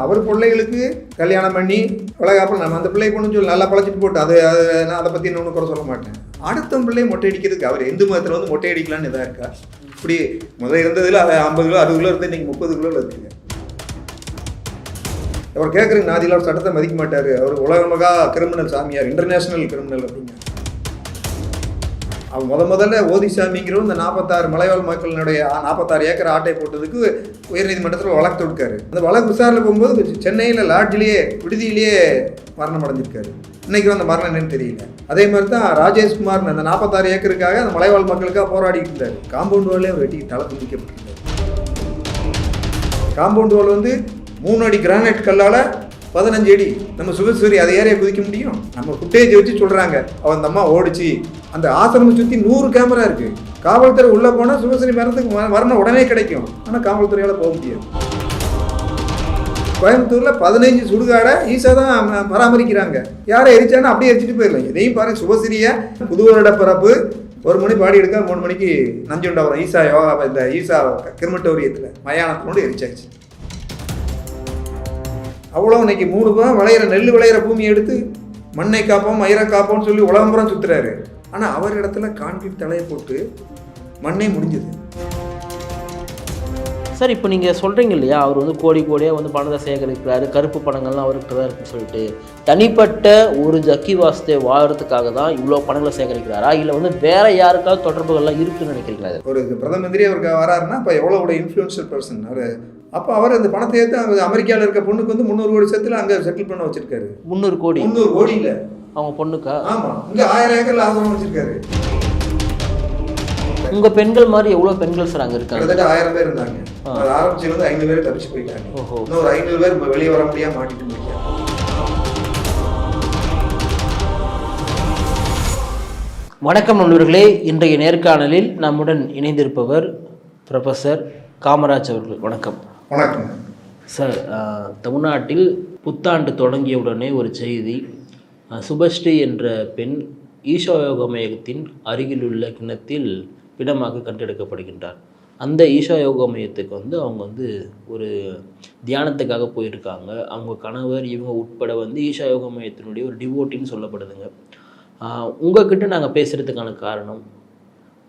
அவர் பிள்ளைகளுக்கு கல்யாணம் பண்ணி வளகாப்பில் நம்ம அந்த பிள்ளை பொண்ணு சொல்லி நல்லா பழச்சிட்டு போட்டு அது அதை நான் அதை பற்றி இன்னொன்று குறை சொல்ல மாட்டேன். அடுத்த பிள்ளை மொட்டை அடிக்கிறதுக்கு அவர் இந்து மதத்தில் வந்து மொட்டை அடிக்கலான்னு இதாக இருக்கா? இப்படி முதல் இருந்ததில் அது ஐம்பது கிலோ அறுபது கிலோ இருந்து நீங்கள் முப்பது கிலோவில் இருக்குங்க அவர் கேட்குறீங்க நாதியில் அவர் சட்டத்தை மதிக்க மாட்டார். அவர் உலகமகா கிரிமினல் சாமியார் இன்டர்நேஷனல் கிரிமினல் அப்படிங்க. அவன் முத முதல்ல ஓதிசாமிங்கிறவர் இந்த நாற்பத்தாறு மலைவாழ் மக்களினுடைய நாற்பத்தாறு ஏக்கர் ஆட்டை போட்டதுக்கு உயர்நீதிமன்றத்தில் வழக்கு தொடுக்காரு. அந்த வழக்கு விசாரணை போகும்போது சென்னையில் லாட்ஜிலேயே விடுதியிலேயே மரணம் அடைஞ்சிருக்காரு. இன்னைக்கு அந்த மரணம் என்னன்னு தெரியல. அதே மாதிரி தான் ராஜேஷ்குமார் அந்த நாற்பத்தாறு ஏக்கருக்காக அந்த மலைவாழ் மக்களுக்காக போராடிட்டு இருந்தார். காம்பவுண்ட் வாலே அவர் வெட்டி தலை துண்டிக்கப்பட்டிருந்தார் காம்பவுண்ட் வால் வந்து மூணு அடி கிரானைட் கல்லால் பதினஞ்சு அடி. நம்ம சுகசூரி அதை ஏறைய குதிக்க முடியும்? நம்ம ஃபுட்டேஜ் வச்சு சொல்கிறாங்க அவன் அந்த அம்மா ஓடிச்சு. அந்த ஆசிரமம் சுற்றி நூறு கேமரா இருக்குது காவல்துறை உள்ளே போனால் சுகசூரி மரணத்துக்கு மரணம் உடனே கிடைக்கும். ஆனால் காவல்துறையால் போக முடியாது. கோயம்புத்தூரில் பதினைஞ்சு சுடுகாடை ஈஸியாக தான் பராமரிக்கிறாங்க. யாரை எரிச்சானா அப்படியே எரிச்சிட்டு போயிடலாம். இதையும் பாருங்கள் சுபசிரியை புது வருட பிறப்பு. ஒரு மணி பாடி எடுக்க மூணு மணிக்கு நஞ்சுண்டா வரும் ஈசா யோகா இந்த ஈசா கிருமட்டோரியத்தில் மயானத்தினோடு எரிச்சாச்சு. அவ்வளோ இன்னைக்கு மூணு பேரும் விளையிற நெல் விளையிற பூமி எடுத்து மண்ணை காப்போம் மயிரை காப்போம்னு சொல்லி உலகம்புறம் சுத்துறாரு. ஆனால் அவர் இடத்துல கான்கிரீட் தலையை போட்டு மண்ணே முடிஞ்சது. சார் இப்போ நீங்கள் சொல்கிறீங்க இல்லையா? அவர் வந்து கோடி கோடியாக வந்து பணத்தை சேகரிக்கிறாரு. கருப்பு பணங்கள்லாம் அவர்கிட்ட தான் இருக்குன்னு சொல்லிட்டு. தனிப்பட்ட ஒரு ஜக்கி வாஸ்தே வாழறதுக்காக தான் இவ்வளோ பணங்களை சேகரிக்கிறாரா? இல்லை வந்து வேற யாருக்காவது தொடர்புகள்லாம் இருக்குன்னு நினைக்கிறீங்களா? ஒரு பிரதம மந்திரி அவருக்கு வராருன்னா இப்போ எவ்வளோ ஒரு இன்ஃப்ளூயன்ஷியல் பர்சன் அவர் அப்போ அவர் அந்த பணத்தை ஏற்று அமெரிக்காவில் இருக்க பொண்ணுக்கு வந்து முந்நூறு கோடி சேர்த்துல அங்கே செட்டில் பண்ண வச்சிருக்காரு. முந்நூறு கோடி. முந்நூறு கோடி இல்லை அவங்க பொண்ணுக்கா? ஆமாம் இங்கே ஆயிரம் ஏக்கர்ல ஆசிரமம் வச்சிருக்காரு. உங்கள் பெண்கள் மாதிரி எவ்வளோ பெண்கள் சார் அங்கே இருக்காங்க? கிட்டத்தட்ட ஆயிரம் பேர் இருந்தாங்க. அது ஆரம்பிச்சதுல இருந்து ஐநூறு பேர் தப்பிச்சு போயிட்டாங்க. ஓஹோ. இன்னொரு ஐநூறு பேர் வெளியே வர முடியாம மாட்டிட்டு முடியாது வணக்கம் நண்பர்களே. இன்றைய நேர்காணலில் நம்முடன் இணைந்திருப்பவர் ப்ரொஃபஸர் காமராஜ் அவர்கள். வணக்கம். வணக்கம். சார் தமிழ்நாட்டில் புத்தாண்டு தொடங்கியவுடனே ஒரு செய்தி. சுபஸ்ரீ என்ற பெண் ஈஷா யோக மையத்தின் அருகிலுள்ள கிணத்தில் பிணமாக கண்டெடுக்கப்படுகின்றார். அந்த ஈஷா யோக மையத்துக்கு வந்து அவங்க வந்து ஒரு தியானத்துக்காக போயிருக்காங்க. அவங்க கணவர் இவங்க உட்பட வந்து ஈஷா யோகா மையத்தினுடைய ஒரு டிவோட்டின்னு சொல்லப்படுதுங்க. உங்ககிட்ட நாங்கள் பேசுகிறதுக்கான காரணம்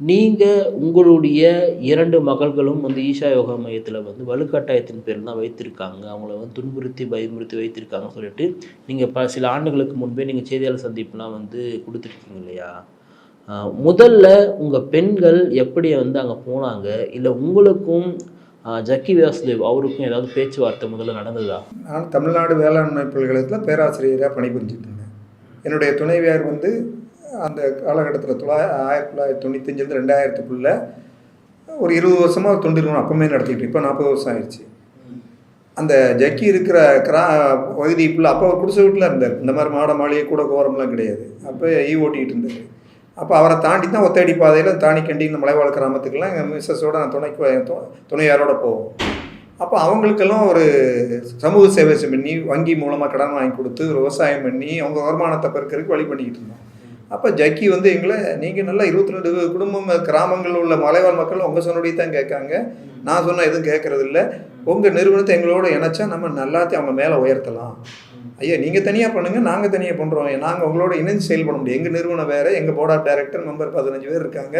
நீங்கள் உங்களுடைய இரண்டு மகள்களும் வந்து ஈஷா யோகா மையத்தில் வந்து வலுக்கட்டாயத்தின் பேரில் தான் வைத்திருக்காங்க. அவங்கள வந்து துன்புறுத்தி பயமுறுத்தி வைத்திருக்காங்கன்னு சொல்லிட்டு நீங்கள் ப சில ஆண்டுகளுக்கு முன்பே நீங்கள் செய்தியாளர் சந்திப்புலாம் வந்து கொடுத்துருக்கீங்க இல்லையா? முதல்ல உங்கள் பெண்கள் எப்படி வந்து அங்கே போனாங்க? இல்லை உங்களுக்கும் ஜக்கி வாசுதேவ் அவருக்கும் ஏதாவது பேச்சுவார்த்தை முதல்ல நடந்ததா? நான் தமிழ்நாடு வேளாண்மை பல்கலைக்கழகத்தில் பேராசிரியராக பணிபுரிஞ்சிட்டு இருந்தேன். என்னுடைய துணைவியார் வந்து அந்த காலகட்டத்தில் தொள்ளா ஆயிரத்தி தொள்ளாயிரத்தி தொண்ணூத்தஞ்சிலேருந்து ரெண்டாயிரத்துக்குள்ள ஒரு இருபது வருஷமாக தொண்டு நிறுவனம் அப்பவுமே நடத்திக்கிட்டு இப்போ நாற்பது வருஷம் ஆயிடுச்சு. அந்த ஜக்கி இருக்கிற கிரா பகுதி இப்போ அப்போ அவர் குடிசை வீட்டில் இருந்தார். இந்த மாதிரி மாட மாளிகை கூட கோரம்லாம் கிடையாது. அப்போ ஈ ஓட்டிகிட்டு இருந்தார். அப்போ அவரை தாண்டி தான் ஒத்தடி பாதையில் தாணிக்கண்டி இந்த மலைவாழ் கிராமத்துக்கெல்லாம் எங்கள் மிஸ்ஸஸோட நான் துணைக்கு துணையாரோட போவோம். அப்போ அவங்களுக்கெல்லாம் ஒரு சமூக சேவை பண்ணி வங்கி மூலமாக கடன் வாங்கி கொடுத்து விவசாயம் பண்ணி அவங்க வருமானத்தை பெருக்கிறதுக்கு வழி பண்ணிக்கிட்டு இருந்தோம். அப்போ ஜக்கி வந்து எங்களை நீங்கள் நல்லா இருபத்தி ரெண்டு குடும்பம் கிராமங்களில் உள்ள மலைவாழ் மக்கள் உங்கள் சொன்னபடி தான் கேட்காங்க. நான் சொன்ன எதுவும் கேட்கறது இல்லை உங்கள் நிறுவனத்தை எங்களோட இணைச்சா நம்ம நல்லாத்தையும் அவங்க மேலே உயர்த்தலாம். ஐயா நீங்கள் தனியாக பண்ணுங்கள் நாங்கள் தனியாக பண்ணுறோம் நாங்கள் உங்களோட இணைஞ்சு செயல்பட முடியும். எங்கள் நிறுவனம் வேறு எங்கள் போர்ட் ஆஃப் டைரக்டர் மெம்பர் பதினஞ்சு பேர் இருக்காங்க.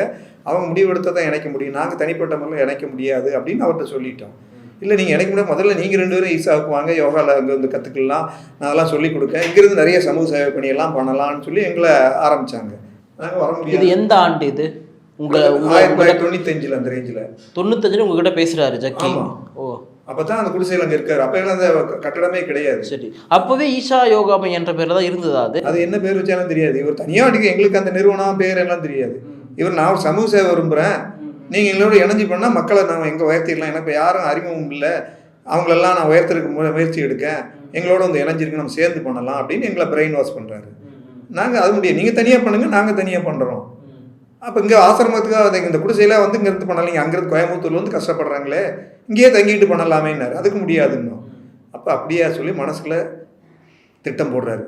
அவங்க முடிவெடுத்த தான் இணைக்க முடியும். நாங்கள் தனிப்பட்ட முறையில் இணைக்க முடியாது. அப்படின்னு அவர்கிட்ட சொல்லிட்டோம். இல்லை நீங்கள் இணைக்க முடியாது முதல்ல நீங்கள் ரெண்டு பேரும் ஈஸாவுக்கு வாங்க யோகாவில் அங்கே வந்து கற்றுக்கலாம் நான் அதெல்லாம் சொல்லிக் கொடுக்கேன் இங்கிருந்து நிறைய சமூக சேவை பணியெல்லாம் பண்ணலாம்னு சொல்லி எங்களை ஆரம்பித்தாங்க நாங்கள் வர இது முடியாது எந்த ஆண்டு இது? உங்கள் ஆயிரத்தி தொள்ளாயிரத்தி தொண்ணூத்தஞ்சில் அந்த ரேஞ்சில் தொண்ணூத்தஞ்சில் உங்ககிட்ட பேசுகிறாரு ஜக்கி. ஓ. அப்போ தான் அந்த குடிசையில் அங்கே இருக்காரு. அப்போ எல்லாம் அந்த கட்டடமே கிடையாது. சரி. அப்போவே ஈஷா யோகா என்ற பேரில் தான் இருந்ததா அது? அது என்ன பேர் வச்சாலும் தெரியாது. இவர் தனியாக அடிக்க எங்களுக்கு அந்த நிறுவனம் பேர் எல்லாம் தெரியாது. இவர் நான் ஒரு சமூக சேவை விரும்புகிறேன் நீங்கள் எங்களோட இணைஞ்சு பண்ணால் மக்களை நான் எங்கே உயர்த்திடலாம்? எனக்கு இப்போ யாரும் அறிமுகம் இல்லை. அவங்களெல்லாம் நான் உயர்த்துறதுக்கு முயற்சி எடுக்கேன் எங்களோட வந்து இணைஞ்சிருக்கு நம்ம சேர்ந்து பண்ணலாம் அப்படின்னு எங்களை பிரெயின் வாஷ் பண்ணுறாரு நாங்கள் அது முடியாது நீங்கள் தனியாக பண்ணுங்கள் நாங்கள் தனியாக பண்ணுறோம் அப்போ இங்கே ஆசிரமத்துக்காக அதை இந்த குடிசையில் வந்து இங்கேருந்து பண்ணலாம். அங்கேருந்து கோயம்புத்தூர்ல வந்து கஷ்டப்படுறாங்களே இங்கேயே தங்கிட்டு பண்ணலாமேன்னாரு. அதுக்கு முடியாது இன்னும். அப்போ அப்படியே சொல்லி மனசுக்குள்ள திட்டம் போடுறாரு.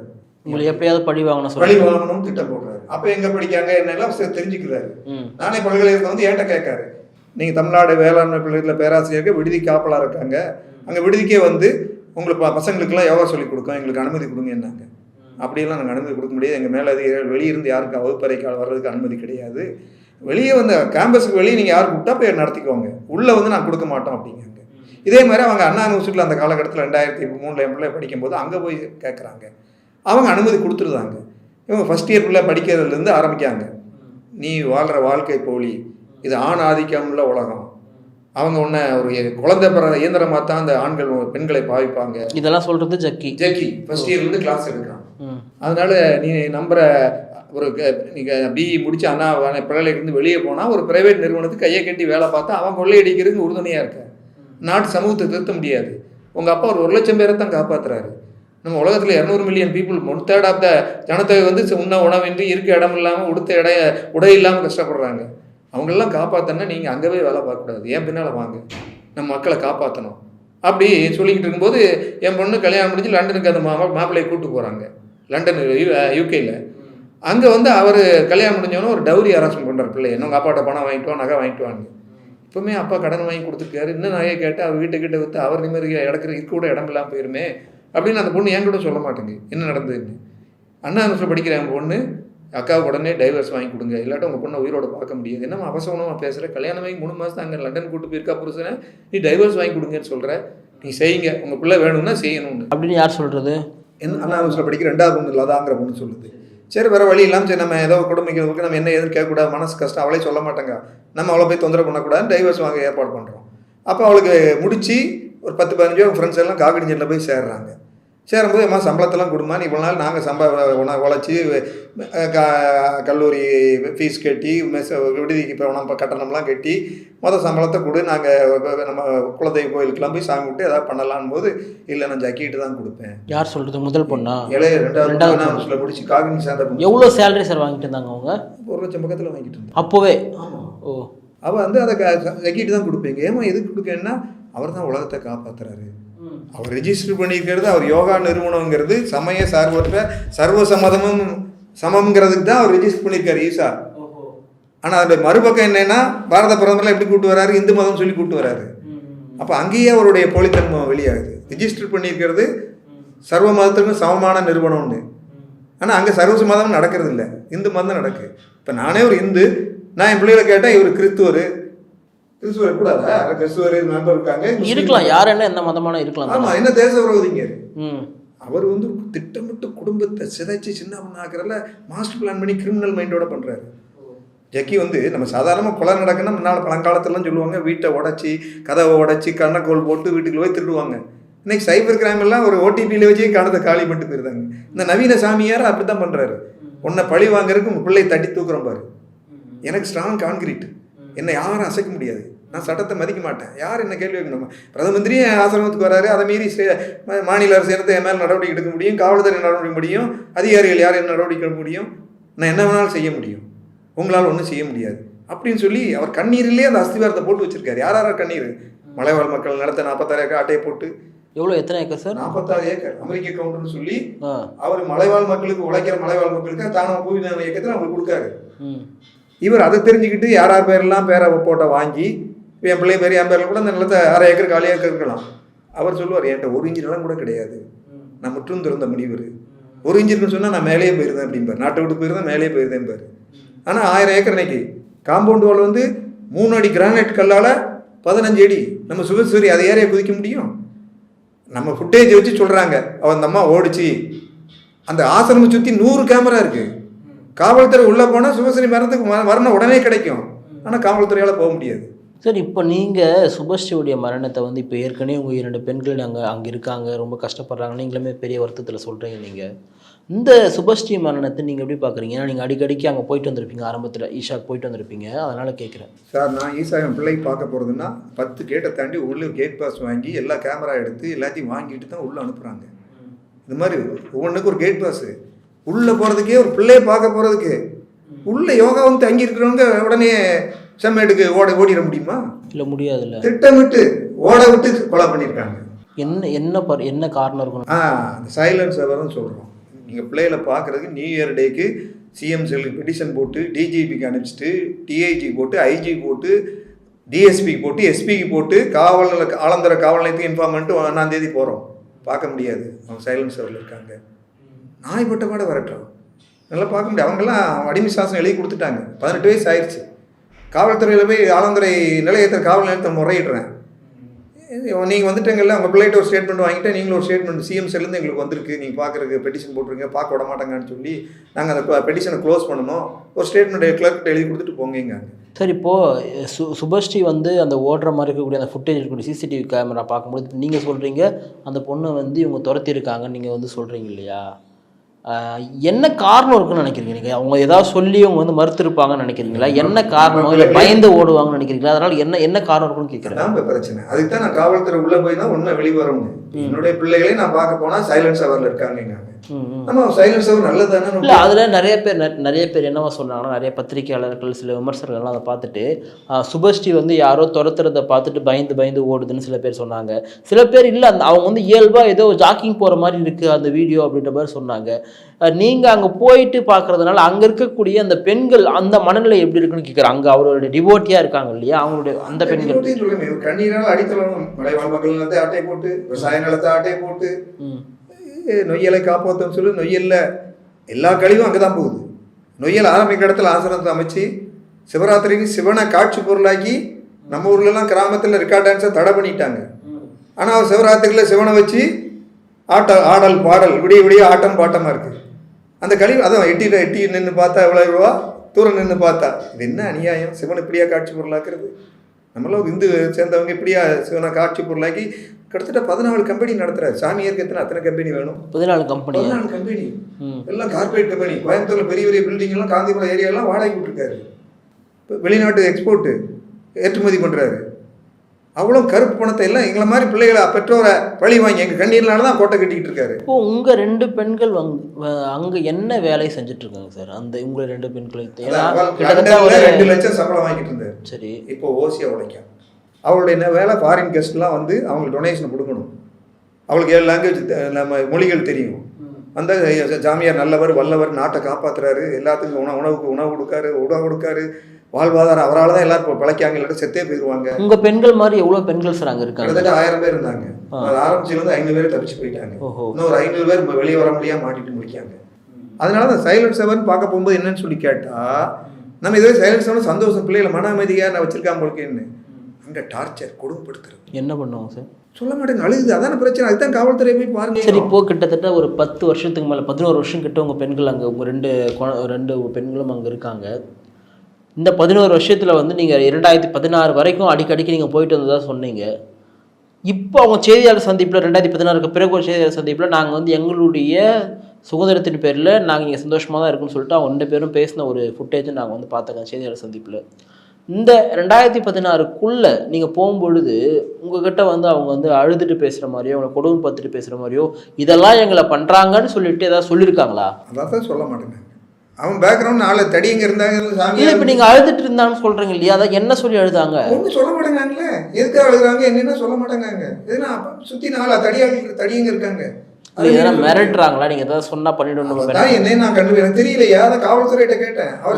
உங்களை எப்படியாவது பழி வாங்கணும் வழி சொல்லி வாங்கணும்னு திட்டம் போடுறாரு. அப்போ எங்கே படிக்காங்க என்னெல்லாம் தெரிஞ்சுக்கிறாரு. நானே பல்கலைக்கழகத்தில் வந்து ஏன்ட்ட கேட்காரு? நீங்கள் தமிழ்நாடு வேளாண்மை பல்கலைக்கழகத்தில் பேராசிரியருக்கு விடுதி காப்பலாக இருக்காங்க. அங்கே விடுதிக்கே வந்து உங்களுக்கு ப- பசங்களுக்கெல்லாம் யோகா சொல்லிக் கொடுக்கோம் எங்களுக்கு அனுமதி கொடுங்க என்னாங்க. அப்படியெல்லாம் நாங்கள் அனுமதி கொடுக்க முடியாது. எங்கள் மேலே அதிகாரிகள் வெளியிருந்து யாருக்கு வகுப்பறைக்கு வர்றதுக்கு அனுமதி கிடையாது. வெளியே வந்து கேம்பஸுக்கு வெளியே நீங்கள் யார் கூப்பிட்டா போய் நடத்திக்கோங்க. உள்ளே வந்து நான் கொடுக்க மாட்டோம் அப்படிங்காங்க இதே மாதிரி அவங்க அண்ணா யூனிவர்சிட்டியில் அந்த காலகட்டத்தில் ரெண்டாயிரத்தி மூணில் என் பிள்ளை படிக்கும்போது அங்கே போய் கேட்குறாங்க அவங்க அனுமதி கொடுத்துருந்தாங்க இவங்க ஃபஸ்ட் இயர் பிள்ளை படிக்கிறதுலேருந்து ஆரம்பிக்காங்க நீ வாழ்கிற வாழ்க்கை போலி இது ஆண் ஆதிக்கம் உள்ள உலகம். அவங்க உன்னை ஒரு குழந்தை பிற இயந்திரமாக தான் அந்த ஆண்கள் பெண்களை பாவிப்பாங்க. இதெல்லாம் சொல்றது ஜக்கி. ஜெக்கி ஃபர்ஸ்ட் இயர்லேருந்து கிளாஸ் எடுக்கிறான். அதனால நீ நம்புற ஒரு நீங்கள் பிஇ முடிச்சு அண்ணா பிள்ளையிலேருந்து வெளியே போனால் ஒரு பிரைவேட் நிறுவனத்துக்கு கையை கட்டி வேலை பார்த்தா அவன் கொள்ளையடிக்கிறதுக்கு உறுதுணையாக இருக்க. நாட்டு சமூகத்தை திருத்த முடியாது. உங்கள் அப்பா ஒரு ஒரு லட்சம் பேரை தான் காப்பாற்றுறாரு நம்ம உலகத்தில் இரநூறு million people one third of the ஜனத்தொகை வந்து உண்ண உணவின்றி இருக்க இடம் இல்லாமல் உடுத்த இடைய உடை இல்லாமல் கஷ்டப்படுறாங்க. அவங்களெல்லாம் காப்பாற்றனா நீங்கள் அங்கே போய் வேலை பார்க்கக்கூடாது. ஏன் பின்னால் வாங்க. நம்ம மக்களை காப்பாற்றணும் அப்படி சொல்லிக்கிட்டு இருக்கும்போது என் பொண்ணு கல்யாணம் முடிஞ்சு லண்டனுக்கு அந்த மாமா மாப்பிள்ளையை கூப்பிட்டு போகிறாங்க லண்டன் யூகேயில் அங்கே வந்து அவர் கல்யாணம் முடிஞ்சவொன்னே ஒரு டவுரி அரேஞ்ச்மெண்ட் பண்ணுறார் பிள்ளை. உங்கள் அப்பாட்ட பணம் வாங்கிட்டு நகை வாங்கிட்டு வாங்க இப்போவுமே அப்பா கடன் வாங்கி கொடுத்துருக்காரு. இன்னும் நகையை கேட்டு அவர் வீட்டுக்கிட்ட விற்று அவர் நிம்மதி இடக்கிற இருக்க கூட இடம் இல்லாமல் போயிருமே. அப்படின்னு அந்த பொண்ணு என் கூட சொல்ல மாட்டேங்க. என்ன நடந்ததுன்னு. அண்ணா யூனிவர்சிட்டி படிக்கிற என் பொண்ணு அக்காவுக்கு உடனே டைவர்ஸ் வாங்கி கொடுங்க. இல்லாட்டி உங்கள் பொண்ணை உயிரோட பார்க்க முடியாது. என்னம்மா அவசரமாக பேசுகிற கல்யாணம் மூணு மாதம் அங்கே லண்டன் கூட்டு போயிருக்கா புருஷனை. நீ டைவர்ஸ் வாங்கி கொடுங்கன்னு சொல்கிற நீ செய்யுங்க. உங்கள் பிள்ளை வேணும்னா செய்யணும்னு. அப்படின்னு யார் சொல்றது? என்ன அண்ணா யூனிவர்சிட்டியில் படிக்கிற ரெண்டாவது பொண்ணு இல்லாதாங்கிற பொண்ணு சொல்லுது. சரி வேறு வழி இல்லாமல் சரி நம்ம ஏதோ குடும்பிக்கிறதுக்கு நம்ம என்ன எதுவும் கேட்கக்கூடாது மனசு கஷ்டம். அவளே சொல்ல மாட்டாங்க. நம்ம அவளை போய் தொந்தரவு பண்ணக்கூடாது டைவர்ஸ் வாங்க ஏற்பாடு பண்ணுறோம் அப்போ அவளுக்கு முடிச்சு ஒரு பத்து பதினஞ்சு அவங்க ஃப்ரெண்ட்ஸ் எல்லாம் காக்கடிஞ்சலில் போய் சேர்றாங்க. சேரும்போது அம்மா சம்பளத்தெல்லாம் கொடுமா நீ இவ்வளோ நாள் நாங்கள் சம்ப உண- உழைச்சி க- கல்லூரி ஃபீஸ் கட்டி மெஸ் விடுதிக்கு இப்போ நம்ம கட்டணம்லாம் கட்டி மொதல் சம்பளத்தை கொடு. நாங்கள் நம்ம குலதெய்வ கோயிலுக்கெல்லாம் போய் சாமி விட்டு ஏதாவது பண்ணலான்னு போது இல்லை நான் ஜக்கிட்டு தான் கொடுப்பேன். யார் சொல்றது? முதல் பொண்ணா? இளைய ரெண்டாவது வருஷத்தில் முடிச்சு காகினி சேர்ந்த. எவ்வளோ சேலரி சார் வாங்கிட்டு இருந்தாங்க அவங்க? ஒரு லட்சம் பக்கத்தில் வாங்கிட்டு இருந்தா அப்போவே? ஓ. அவள் வந்து அதை ஜக்கிட்டு தான் கொடுப்பீங்க ஏமா எதுக்கு கொடுக்கன்னா அவர் தான் உலகத்தை காப்பாத்துறாரு. அவர் ரெஜிஸ்டர் பண்ணியிருக்கிறது அவர் யோகா நிறுவனங்கிறது சமய சார்பற்ற சர்வ சம்மதமும் சமம்ங்கிறதுக்கு தான் அவர் ரெஜிஸ்டர் பண்ணியிருக்காரு ஈசா. ஆனால் அதோட மறுபக்கம் என்னன்னா பாரத பிரதமர்லாம் எப்படி கூட்டு வராரு? இந்து மதம் சொல்லி கூட்டு வராரு. அப்போ அங்கேயே அவருடைய போலித்தன்மை வெளியாகுது. ரெஜிஸ்டர் பண்ணியிருக்கிறது சர்வ மதத்துக்கும் சமமான நிறுவனம்னு ஆனால் அங்கே சர்வ மதம் நடக்கிறது இல்லை இந்து மதம் தான் நடக்கு. இப்போ நானே ஒரு இந்து நான் என் பிள்ளைகளை கேட்டேன் இவர் கிறிஸ்துவர். கிறிஸ்துவர் கூடாதா கிறிஸ்துவர் நண்பர் இருக்காங்க. இருக்கலாம். யார் என்ன எந்த மதமான இருக்கலாம்? ஆமா என்ன தேச விரோதிங்க அவர் வந்து திட்டமிட்டு குடும்பத்தை சிதைச்சு சின்ன பண்ணாக்கிறல மாஸ்டர் பிளான் பண்ணி கிரிமினல் மைண்டோட பண்றாரு. ஜக்கி வந்து நம்ம சாதாரணமாக கொலை நடக்குன்னா முன்னால் பழங்காலத்துலலாம் சொல்லுவாங்க வீட்டை உடச்சி கதவை உடச்சி கண்ணக்கோல் போட்டு வீட்டுக்குள்ள போய் திருடுவாங்க. இன்னைக்கு சைபர் கிரைம் எல்லாம் ஒரு ஓடிபியில் வச்சு கணத்தை காலி பண்ணிட்டு போயிருந்தாங்க. இந்த நவீன சாமியார் அப்படி தான் பண்ணுறாரு உன்னை பழி வாங்குறதுக்கு உங்கள் பிள்ளை தட்டி தூக்குறோம் பாரு. எனக்கு ஸ்ட்ராங் கான்கிரீட் என்னை யாரும் அசைக்க முடியாது. நான் சட்டத்தை மதிக்க மாட்டேன். யார் என்ன கேள்வி வைக்கணும் பிரதம ஆசிரமத்துக்கு வராரு. அதை மீறி மாநில அரசு எடுத்து என் மேல் நடவடிக்கை எடுக்க முடியும்? காவல்துறை நடவடிக்கை முடியும்? அதிகாரிகள் யார் என்ன நடவடிக்கை எடுக்க முடியும்? நான் என்ன வேணாலும் செய்ய முடியும். உங்களால் ஒன்றும் செய்ய முடியாது. அப்படின்னு சொல்லி அவர் கண்ணீரிலே அந்த அஸ்திவாரத்தை போட்டு வச்சிருக்காரு. யார் யாரா கண்ணீர்? மலைவாழ் மக்கள் நிலத்தை நாற்பத்தாறு ஏக்கர் ஆட்டையை போட்டு. எவ்வளோ எத்தனை ஏக்கர் சார்? நாற்பத்தாறு ஏக்கர். அமெரிக்க கவுண்டர்னு சொல்லி அவர் மலைவாழ் மக்களுக்கு உழைக்கிற மலைவாழ் மக்களுக்கு தானே பூவிதான இயக்கத்தில் அவங்களுக்கு கொடுக்காரு. இவர் அதை தெரிஞ்சுக்கிட்டு யார் யார் பேரெல்லாம் பேரை போட்ட வாங்கி என் பிள்ளை பேர் என் பேரில் கூட அந்த நிலத்தை அரை ஏக்கர் காலி ஏக்கர் இருக்கலாம். அவர் சொல்லுவார் என்கிட்ட ஒரு இன்ச்சு நிலம் கூட கிடையாது. நான் முற்றும் திறந்த முடிவு ஒரு இன்ச்சு சொன்னால் நான் மேலேயே போயிருந்தேன் அப்படிம்பார். நாட்டை விட்டு போயிருந்தேன் மேலேயே போயிருந்தேன் பாரு ஆனால் ஆயிரம் ஏக்கர் இன்னைக்கு. காம்பவுண்ட் வால் வந்து மூணு அடி கிரானைட் கல்லால் பதினஞ்சு அடி. நம்ம சுகசூரி அதை ஏறைய குதிக்க முடியும்? நம்ம ஃபுட்டேஜ் வச்சு சொல்கிறாங்க அவன் அந்த அம்மா ஓடிச்சு. அந்த ஆசிரமம் சுற்றி நூறு கேமரா இருக்குது காவல்துறை உள்ளே போனால் சுகசரி மரணத்துக்கு மரணம் உடனே கிடைக்கும். ஆனால் காவல்துறையால் போக முடியாது. சார் இப்போ நீங்கள் சுபஸ்ரீவுடைய மரணத்தை வந்து இப்போ ஏற்கனவே உங்கள் இரண்டு பெண்கள் அங்கே அங்கே இருக்காங்க ரொம்ப கஷ்டப்படுறாங்க நீங்களுமே பெரிய வருத்தத்தில் சொல்கிறீங்க நீங்கள் இந்த சுபஸ்ரீ மரணத்தை நீங்கள் எப்படி பார்க்குறீங்க ஏன்னா நீங்கள் அடிக்கடிக்கு அங்கே போயிட்டு வந்திருப்பீங்க ஆரம்பத்தில் ஈஷாக்கு போயிட்டு வந்திருப்பீங்க அதனால் கேட்குறேன் சார் நான் ஈசா என் பிள்ளை பார்க்க போகிறதுன்னா பத்து கேட்டை தாண்டி உள்ளே கேட் பாஸ் வாங்கி எல்லா கேமரா எடுத்து எல்லாத்தையும் வாங்கிட்டு தான் உள்ளே அனுப்புகிறாங்க இந்த மாதிரி ஒவ்வொன்றுக்கு ஒரு கேட் பாஸு உள்ளே போகிறதுக்கே ஒரு பிள்ளையை பார்க்க போகிறதுக்கு உள்ளே யோகா வந்து தங்கி இருக்கிறவங்க உடனே செம்மேடுக்கு ஓட ஓடிட முடியுமா? இல்லை முடியாதுல்ல. திட்டமிட்டு ஓட விட்டு கொலை பண்ணியிருக்காங்க. என்ன என்ன பர் என்ன காரணம் இருக்கணும்? ஆ அந்த சைலன்ஸ் அவர்னு சொல்கிறோம் நீங்கள் பிள்ளைகளை பார்க்குறதுக்கு நியூ இயர் டேக்கு சிஎம் செல்லுக்கு பெட்டிஷன் போட்டு டிஜிபிக்கு அனுப்பிச்சிட்டு டிஐஜி போட்டு ஐஜி போட்டு டிஎஸ்பிக்கு போட்டு எஸ்பிக்கு போட்டு காவல் ஆலந்தர காவல் நிலையத்துக்கு இன்ஃபார்ம் பண்ணிட்டு ஒன்றாந்தேதி போகிறோம் பார்க்க முடியாது. அவங்க சைலன்சரில் இருக்காங்க. நாய்ப்பட்ட மாட வரட்டும். நல்லா பார்க்க முடியாது அவங்கெல்லாம் அடிமை சாசனம் எழுதி கொடுத்துட்டாங்க. பதினெட்டு வயசு ஆயிடுச்சு. காவல்துறையில் போய் ஆலந்துறை நிலையத்தில் காவல் நிலையத்தை முறையிடுறேன். நீங்கள் வந்துட்டீங்கல்ல உங்கள் பிள்ளைகிட்ட ஒரு ஸ்டேட்மெண்ட் வாங்கிட்டு நீங்களும் ஒரு ஸ்டேட்மெண்ட் சிஎம் செல்லேருந்து எங்களுக்கு வந்திருக்கு. நீங்கள் பார்க்குறதுக்கு பெட்டிஷன் போட்டிருங்க பார்க்க விட மாட்டாங்கன்னு சொல்லி நாங்கள் அந்த பெட்டிஷனை க்ளோஸ் பண்ணணும். ஒரு ஸ்டேட்மெண்ட் கிளர்க்கிட்ட எழுதி கொடுத்துட்டு போங்கங்க. சார் இப்போது சு சுபஸ்ரீ வந்து அந்த ஓடுற மாதிரி இருக்கக்கூடிய அந்த ஃபுட்டேஜ் இருக்கக்கூடிய சிசிடிவி கேமரா பார்க்கும்போது நீங்கள் சொல்கிறீங்க அந்த பொண்ணை வந்து இவங்க துரத்திருக்காங்கன்னு நீங்கள் வந்து சொல்கிறீங்க இல்லையா? என்ன காரணம் இருக்குன்னு நினைக்கிறீங்க நீங்கள் அவங்க ஏதாவது சொல்லி அவங்க வந்து மறுத்திருப்பாங்கன்னு நினைக்கிறீங்களா? என்ன காரணம்? இல்லை பயந்து ஓடுவாங்கன்னு நினைக்கிறீங்களா? அதனால் என்ன என்ன காரணம் இருக்குன்னு கேட்குறேன். பிரச்சனை. அதுக்கு தான் நான் காவல்துறை உள்ள போய் தான் உண்மை வெளிவரணும் என்னுடைய பிள்ளைகளே நான் பார்க்க போனா சைலன்ஸ் அவரில் இருக்காங்க நல்லதானே இல்லை அதில் நிறைய பேர் நிறைய பேர் என்னவா சொன்னாங்கன்னா நிறைய பத்திரிகையாளர்கள் சில விமர்சகர்கள்லாம் அதை பார்த்துட்டு சுபஸ்ரீ வந்து யாரோ துரத்துறதை பார்த்துட்டு பயந்து பயந்து ஓடுதுன்னு சில பேர் சொன்னாங்க. சில பேர் இல்லை அந்த அவங்க வந்து இயல்பாக ஏதோ ஜாக்கிங் போகிற மாதிரி இருக்குது அந்த வீடியோ அப்படின்ற மாதிரி சொன்னாங்க. நீங்கள் அங்கே போயிட்டு பார்க்கறதுனால அங்கே இருக்கக்கூடிய அந்த பெண்கள் அந்த மனநிலை எப்படி இருக்குன்னு கேட்குறேன் அங்கே அவரோட டிவோட்டியாக இருக்காங்க இல்லையா? அவங்களுடைய அந்த பெண்கள். கண்ணீரால் அடித்தளம். மலைவாழ் மக்கள் நிலத்தை ஆட்டை போட்டு விவசாய நிலத்தை ஆட்டை போட்டு நொய்யலை காப்பாற்றும் சொல்லி நொய்யல்ல எல்லா கழிவும் அங்கே தான் போகுது. நொய்யல் ஆரம்பிக்கிற இடத்துல ஆசிரமத்தை அமைச்சு சிவராத்திரிக்கு சிவனை காட்சி பொருளாக்கி நம்ம ஊர்லலாம் கிராமத்தில் ரெக்கார்ட் டான்ஸை தடை பண்ணிட்டாங்க. ஆனால் அவர் சிவராத்திரியில் சிவனை வச்சு ஆட்ட ஆடல் பாடல் விடிய விடிய ஆட்டம் பாட்டமாக இருக்குது அந்த கழிவு அதான் எட்டி எட்டி நின்று பார்த்தா எவ்வளோ ரூபா தூரம் நின்று பார்த்தா. இது என்ன அநியாயம்? சிவன் இப்படியா காட்சி பொருளாக்குறது? நம்மளும் இந்து சேர்ந்தவங்க இப்படியா சிவனை காட்சி பொருளாக்கி கிட்டத்தட்ட பதினாலு கம்பெனி நடத்துறாரு. சாமியாருக்கு எத்தனை அத்தனை கம்பெனி வேணும்? பதினாலு கம்பெனி பதினாலு கம்பெனி. எல்லாம் கார்பரேட் கம்பெனி கோயம்புத்தூர்ல பெரிய பெரிய பில்டிங் எல்லாம் காந்திபுரம் ஏரியாலாம் வாடகை விட்டுருக்காரு. இப்போ வெளிநாட்டு எக்ஸ்போர்ட்டு ஏற்றுமதி பண்ணுறாரு அவ்வளோ கருப்பு பணத்தை எல்லாம் எங்களை மாதிரி பிள்ளைகளை பெற்றோரை பழி வாங்கி எங்கள் கண்ணீர்னால தான் கோட்டை கட்டிக்கிட்டு இருக்காரு. இப்போ உங்க ரெண்டு பெண்கள் அங்க என்ன வேலை செஞ்சுட்டு இருக்காங்க சார்? அந்த உங்க ரெண்டு ஒரு ரெண்டு லட்சம் சம்பளம் வாங்கிட்டு இருந்தார். சரி. இப்போ ஓசியா உழைக்கும் அவளுடைய என்ன வேலை ஃபாரின் கெஸ்ட்லாம் வந்து அவங்களுக்கு டொனேஷன் கொடுக்கணும். அவளுக்கு ஏழு லாங்குவேஜ் நம்ம மொழிகள் தெரியும். அந்த ஜாமியார் நல்லவர் வல்லவர் நாட்டை காப்பாத்துறாரு. எல்லாத்துக்கும் உணவு உணவுக்கு உணவு கொடுக்காரு உணவு கொடுக்காரு. வாழ்வாதாரம் அவரால் தான் எல்லாரும் பிழைக்காங்க இல்லாட்டி செத்தே போயிடுவாங்க உங்க பெண்கள் மாதிரி எவ்வளவு பெண்கள் சார் அங்க இருக்காங்க? கிட்டத்தட்ட ஆயிரம் பேர் இருந்தாங்க. அது ஆரம்பிச்சிருந்து ஐநூறு பேர் தப்பிச்சு போயிட்டாங்க. இன்னும் ஒரு ஐநூறு பேர் வெளியே வர முடியாம மாட்டிட்டு முடிக்காங்க அதனால தான் சைலன்ஸ் செவன் பார்க்க போகும்போது என்னன்னு சொல்லி கேட்டா நம்ம இதுவே சைலன்ஸ் செவன் சந்தோஷம் பிள்ளைகளை மன அமைதியாக நான் வச்சிருக்காம போலுக்கேன்னு. அங்கே டார்ச்சர் கொடுமைப்படுத்துறது. என்ன பண்ணுவாங்க சார்? சொல்ல மாட்டேங்க. அழுகுது. அதான பிரச்சனை. அதுதான் காவல்துறை போய் பாருங்க. சரி இப்போ கிட்டத்தட்ட ஒரு பத்து வருஷத்துக்கு மேலே பதினோரு வருஷம் கிட்ட உங்கள் பெண்கள் அங்கே உங்கள் ரெண்டு ரெண்டு பெண்களும் அங்கே இருக்காங்க. இந்த பதினோரு வருஷத்தில் வந்து நீங்கள் இரண்டாயிரத்தி பதினாறு வரைக்கும் அடிக்கடிக்கு நீங்கள் போயிட்டு வந்ததா சொன்னீங்க. இப்போ அவங்க செய்தியாளர் சந்திப்பில் ரெண்டாயிரத்தி பதினாறுக்கு பிறகு ஒரு செய்தியாளர் சந்திப்பில் நாங்கள் வந்து எங்களுடைய சுதந்திரத்தின் பேரில் நாங்கள் இங்கே சந்தோஷமாக தான் இருக்குன்னு சொல்லிட்டு அவங்க ரெண்டு பேரும் பேசின ஒரு ஃபுட்டேஜை நாங்கள் வந்து பார்த்தோங்க செய்தியாளர் சந்திப்பில். இந்த ரெண்டாயிரத்தி பதினாறுக்குள்ளே நீங்கள் போகும்பொழுது உங்ககிட்ட வந்து அவங்க வந்து அழுதுட்டு பேசுகிற மாதிரியோ அவங்களை கொடுமை பார்த்துட்டு பேசுகிற மாதிரியோ இதெல்லாம் எங்களை பண்ணுறாங்கன்னு சொல்லிட்டு ஏதாவது சொல்லியிருக்காங்களா? அதான் தான் சொல்ல மாட்டேங்க. அவன் பேக்ரவுண்ட் நாலு தடிங்க இருந்தாங்க இல்லை இப்போ நீங்கள் அழுதுட்டு இருந்தான்னு சொல்கிறீங்க இல்லையா? அதை என்ன சொல்லி அழுதாங்க? ஒன்றும் சொல்ல மாட்டேங்காங்களே எதுக்கு அழுகுறாங்க? என்னென்ன சொல்ல மாட்டேங்காங்க எதுனா சுற்றி நாலு தடியாக தடியங்க இருக்காங்க. எதனா மிரட்டுறாங்களா? நீங்கள் ஏதாவது சொன்னால் பண்ணிவிடணும் அதான் என்ன நான் கண்டு எனக்கு தெரியலையா. அதை காவல்துறையிட்ட கேட்டேன். அவர்